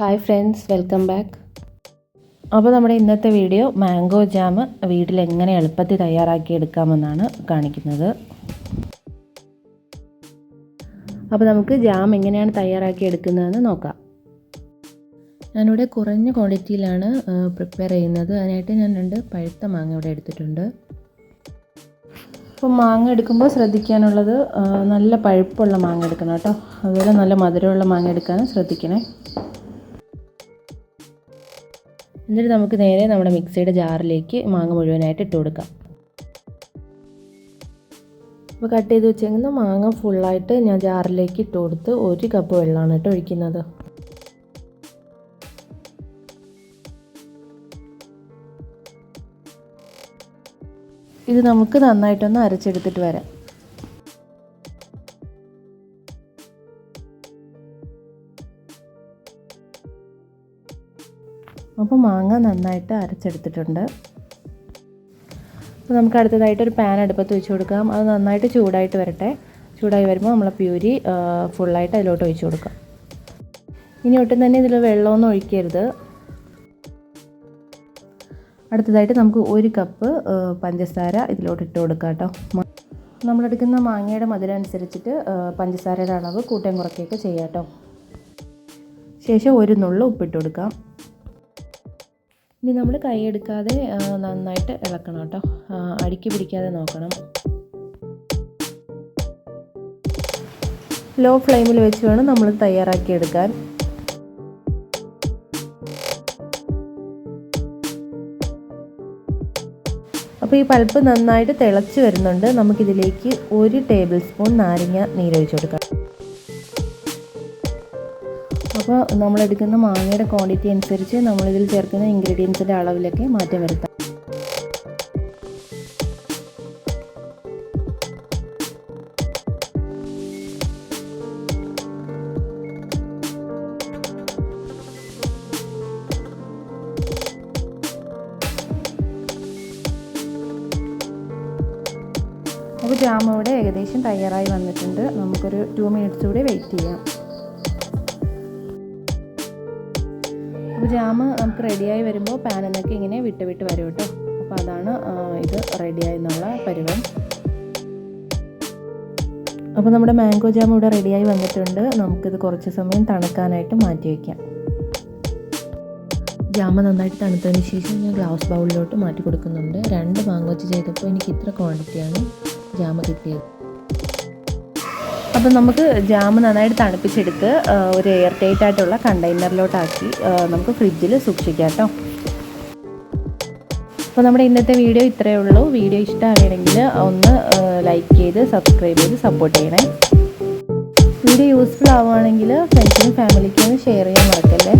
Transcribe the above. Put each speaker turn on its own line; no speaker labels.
Hi friends welcome back അപ്പോൾ നമ്മുടെ ഇന്നത്തെ വീഡിയോ മാംഗോ ജാം വീട്ടിൽ എങ്ങനെ എളുപ്പത്തിൽ തയ്യാറാക്കി എടുക്കാമെന്നാണ് കാണിക്കുന്നത്. അപ്പോൾ നമുക്ക് ജാം എങ്ങനെയാണ് തയ്യാറാക്കി എടുക്കുന്നതെന്ന് നോക്കാം. ഞാനിവിടെ കുറഞ്ഞ ക്വാണ്ടിറ്റിയിലാണ് പ്രിപ്പയർ ചെയ്യുന്നത്. അതിനായിട്ട് ഞാൻ രണ്ട് പഴുത്ത മാങ്ങ ഇവിടെ എടുത്തിട്ടുണ്ട്. അപ്പോൾ മാങ്ങ എടുക്കുമ്പോൾ ശ്രദ്ധിക്കാനുള്ളത് നല്ല പഴുപ്പുള്ള മാങ്ങ എടുക്കണം കേട്ടോ. അതുപോലെ നല്ല മധുരമുള്ള മാങ്ങ എടുക്കാനും ശ്രദ്ധിക്കണേ. എന്നിട്ട് നമുക്ക് നേരെ നമ്മുടെ മിക്സിയുടെ ജാറിലേക്ക് മാങ്ങ മുഴുവനായിട്ട് ഇട്ട് കൊടുക്കാം. അപ്പോൾ കട്ട് ചെയ്ത് വെച്ചേക്കുന്ന മാങ്ങ ഫുള്ളായിട്ട് ഞാൻ ജാറിലേക്ക് ഇട്ട് കൊടുത്ത് ഒരു കപ്പ് വെള്ളമാണ് കേട്ടോ ഒഴിക്കുന്നത്. ഇത് നമുക്ക് നന്നായിട്ടൊന്ന് അരച്ചെടുത്തിട്ട് വരാം. അപ്പോൾ മാങ്ങ നന്നായിട്ട് അരച്ചെടുത്തിട്ടുണ്ട്. അപ്പോൾ നമുക്ക് അടുത്തതായിട്ട് ഒരു പാൻ അടുപ്പത്ത് വെച്ച് കൊടുക്കാം. അത് നന്നായിട്ട് ചൂടായിട്ട് വരട്ടെ. ചൂടായി വരുമ്പോൾ നമ്മൾ പ്യൂരി ഫുള്ളായിട്ട് അതിലോട്ട് ഒഴിച്ച് കൊടുക്കാം. ഇനി ഒട്ടും തന്നെ ഇതിൽ വെള്ളമൊന്നും ഒഴിക്കരുത്. അടുത്തതായിട്ട് നമുക്ക് ഒരു കപ്പ് പഞ്ചസാര ഇതിലോട്ട് ഇട്ട് കൊടുക്കാം കേട്ടോ. നമ്മളെടുക്കുന്ന മാങ്ങയുടെ മധുരം അനുസരിച്ചിട്ട് പഞ്ചസാരയുടെ അളവ് കൂട്ടം കുറയ്ക്കുകയൊക്കെ ചെയ്യാം കേട്ടോ. ശേഷം ഒരു നുള്ളു ഉപ്പിട്ട് കൊടുക്കാം. ഇനി നമ്മൾ കൈയെടുക്കാതെ നന്നായിട്ട് ഇളക്കണം കേട്ടോ. അടുക്കി പിടിക്കാതെ നോക്കണം. ലോ ഫ്ലെയിമിൽ വെച്ച് വേണം നമ്മൾ തയ്യാറാക്കി എടുക്കാൻ. അപ്പോൾ ഈ പൾപ്പ് നന്നായിട്ട് തിളച്ച് വരുന്നുണ്ട്. നമുക്കിതിലേക്ക് ഒരു ടേബിൾ സ്പൂൺ നാരങ്ങ നീരൊഴിച്ച് കൊടുക്കാം. അപ്പോൾ നമ്മളെടുക്കുന്ന മാങ്ങയുടെ ക്വാണ്ടിറ്റി അനുസരിച്ച് നമ്മളിതിൽ ചേർക്കുന്ന ഇൻഗ്രീഡിയൻസിന്റെ അളവിലൊക്കെ മാറ്റം വരുത്താം. അപ്പോൾ ഇവിടെ ഏകദേശം തയ്യാറായി വന്നിട്ടുണ്ട്. നമുക്കൊരു ടു മിനിറ്റ്സ് കൂടി വെയിറ്റ് ചെയ്യാം. അപ്പോൾ ജാം നമുക്ക് റെഡിയായി വരുമ്പോൾ പാനിലൊക്കെ ഇങ്ങനെ വിട്ട് വിട്ട് വരും കേട്ടോ. അപ്പോൾ അതാണ് ഇത് റെഡിയായി എന്നുള്ള പരുവം. അപ്പോൾ നമ്മുടെ മാംഗോ ജാം ഇവിടെ റെഡിയായി വന്നിട്ടുണ്ട്. നമുക്കിത് കുറച്ച് സമയം തണുക്കാനായിട്ട് മാറ്റി വയ്ക്കാം ജാമ നന്നായിട്ട് തണുത്തതിന് ശേഷം ഞാൻ ഗ്ലാസ് ബൗളിലോട്ട് മാറ്റി കൊടുക്കുന്നുണ്ട്. രണ്ട് മാംഗോ വെച്ച് ചെയ്തപ്പോൾ എനിക്ക് ഇത്ര ക്വാണ്ടിറ്റിയാണ് ജാമ കിട്ടിയത്. അപ്പം നമുക്ക് ജാം നന്നായിട്ട് തണുപ്പിച്ചെടുത്ത് ഒരു എയർ ടൈറ്റ് ആയിട്ടുള്ള കണ്ടെയ്നറിലോട്ടാക്കി നമുക്ക് ഫ്രിഡ്ജിൽ സൂക്ഷിക്കാം കേട്ടോ അപ്പോൾ നമ്മുടെ ഇന്നത്തെ വീഡിയോ ഇത്രയേ ഉള്ളൂ. വീഡിയോ ഇഷ്ടമാണെങ്കിൽ ഒന്ന് ലൈക്ക് ചെയ്ത് സബ്സ്ക്രൈബ് ചെയ്ത് സപ്പോർട്ട് ചെയ്യണേ. വീഡിയോ യൂസ്ഫുൾ ആവുകയാണെങ്കിൽ ഫ്രണ്ട്സിനും ഫാമിലിക്കും ഷെയർ ചെയ്യാൻ മറക്കല്ലേ.